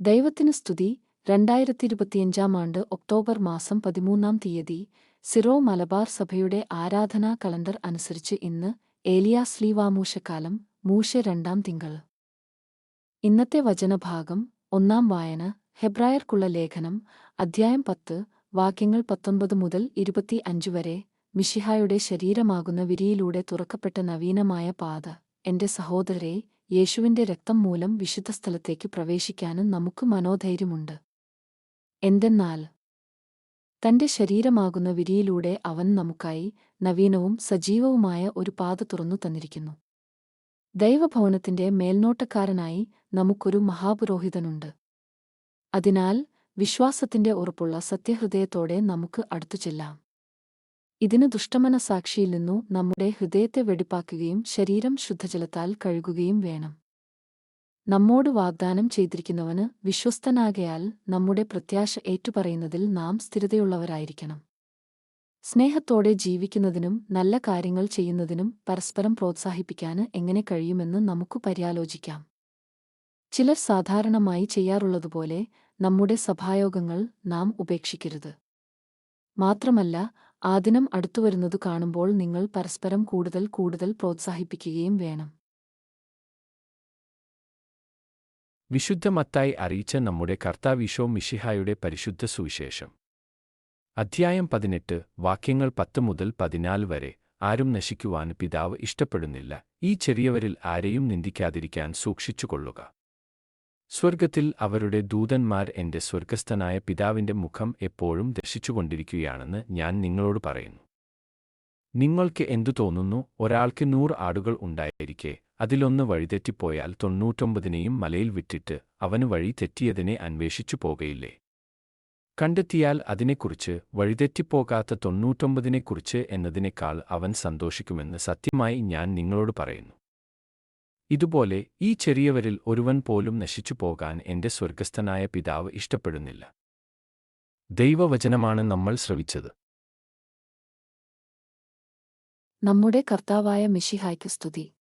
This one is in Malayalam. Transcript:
ദൈവത്തിന് സ്തുതി. രണ്ടായിരത്തി ഇരുപത്തിയഞ്ചാം ആണ്ട് ഒക്ടോബർ മാസം പതിമൂന്നാം തീയതി സിറോ മലബാർ സഭയുടെ ആരാധനാ കലണ്ടർ അനുസരിച്ച് ഇന്ന് ഏലിയാസ് ലീവാമൂശക്കാലം മൂശ രണ്ടാം തിങ്കൾ. ഇന്നത്തെ വചനഭാഗം ഒന്നാം വായന ഹെബ്രായർക്കുള്ള ലേഖനം അധ്യായം പത്ത് വാക്യങ്ങൾ പത്തൊൻപത് മുതൽ ഇരുപത്തി അഞ്ച് വരെ മിഷിഹായുടെ ശരീരമാകുന്ന വിരിയിലൂടെ തുറക്കപ്പെട്ട നവീനമായ പാത. എന്റെ സഹോദരരെ യേശുവിന്റെ രക്തം മൂലം വിശുദ്ധ സ്ഥലത്തേക്ക് പ്രവേശിക്കാനും നമുക്ക് മനോധൈര്യമുണ്ട്. എന്തെന്നാൽ തന്റെ ശരീരമാകുന്ന വിരിയിലൂടെ അവൻ നമുക്കായി നവീനവും സജീവവുമായ ഒരു പാത തുറന്നു തന്നിരിക്കുന്നു. ദൈവഭവനത്തിന്റെ മേൽനോട്ടക്കാരനായി നമുക്കൊരു മഹാപുരോഹിതനുണ്ട്. അതിനാൽ വിശ്വാസത്തിന്റെ ഉറപ്പുള്ള സത്യഹൃദയത്തോടെ നമുക്ക് അടുത്തു ചെല്ലാം. ഇതിന് ദുഷ്ടമനസാക്ഷിയിൽ നിന്നു നമ്മുടെ ഹൃദയത്തെ വെടിപ്പാക്കുകയും ശരീരം ശുദ്ധജലത്താൽ കഴുകുകയും വേണം. നമ്മോട് വാഗ്ദാനം ചെയ്തിരിക്കുന്നവന് വിശ്വസ്തനാകയാൽ നമ്മുടെ പ്രത്യാശ ഏറ്റുപറയുന്നതിൽ നാം സ്ഥിരതയുള്ളവരായിരിക്കണം. സ്നേഹത്തോടെ ജീവിക്കുന്നതിനും നല്ല കാര്യങ്ങൾ ചെയ്യുന്നതിനും പരസ്പരം പ്രോത്സാഹിപ്പിക്കാന് എങ്ങനെ കഴിയുമെന്ന് നമുക്ക് പര്യാലോചിക്കാം. ചിലർ സാധാരണമായി ചെയ്യാറുള്ളതുപോലെ നമ്മുടെ സഭായോഗങ്ങൾ നാം ഉപേക്ഷിക്കരുത്. മാത്രമല്ല ആ ദിനം അടുത്തുവരുന്നതു കാണുമ്പോൾ നിങ്ങൾ പരസ്പരം കൂടുതൽ കൂടുതൽ പ്രോത്സാഹിപ്പിക്കുകയും വേണം. വിശുദ്ധ മത്തായി അറിയിച്ച നമ്മുടെ കർത്താവിശോ മിഷിഹായുടെ പരിശുദ്ധ സുവിശേഷം. അധ്യായം പതിനെട്ട് വാക്യങ്ങൾ പത്ത് മുതൽ പതിനാല് വരെ ആരും നശിക്കുവാൻ പിതാവ് ഇഷ്ടപ്പെടുന്നില്ല. ഈ ചെറിയവരിൽ ആരെയും നിന്ദിക്കാതിരിക്കാൻ സൂക്ഷിച്ചുകൊള്ളുക. സ്വർഗത്തിൽ അവരുടെ ദൂതന്മാർ എന്റെ സ്വർഗസ്ഥനായ പിതാവിന്റെ മുഖം എപ്പോഴും ദർശിച്ചുകൊണ്ടിരിക്കുകയാണെന്ന് ഞാൻ നിങ്ങളോട് പറയുന്നു. നിങ്ങൾക്ക് എന്തു തോന്നുന്നു? ഒരാൾക്ക് നൂറ് ആടുകൾ ഉണ്ടായിരിക്കെ അതിലൊന്ന് വഴിതെറ്റിപ്പോയാൽ തൊണ്ണൂറ്റൊമ്പതിനെയും മലയിൽ വിട്ടിട്ട് അവന് വഴി തെറ്റിയതിനെ അന്വേഷിച്ചു പോകയില്ലേ? കണ്ടെത്തിയാൽ അതിനെക്കുറിച്ച് വഴിതെറ്റിപ്പോകാത്ത തൊണ്ണൂറ്റൊമ്പതിനെക്കുറിച്ച് എന്നതിനേക്കാൾ അവൻ സന്തോഷിക്കുമെന്ന് സത്യമായി ഞാൻ നിങ്ങളോട് പറയുന്നു. ഇതുപോലെ ഈ ചെറിയവരിൽ ഒരുവൻ പോലും നശിച്ചു പോകാൻ എന്റെ സ്വർഗസ്ഥനായ പിതാവ് ഇഷ്ടപ്പെടുന്നില്ല. ദൈവവചനമാണ് നമ്മൾ ശ്രവിച്ചത്. നമ്മുടെ കർത്താവായ മിഷിഹായ്ക്ക് സ്തുതി.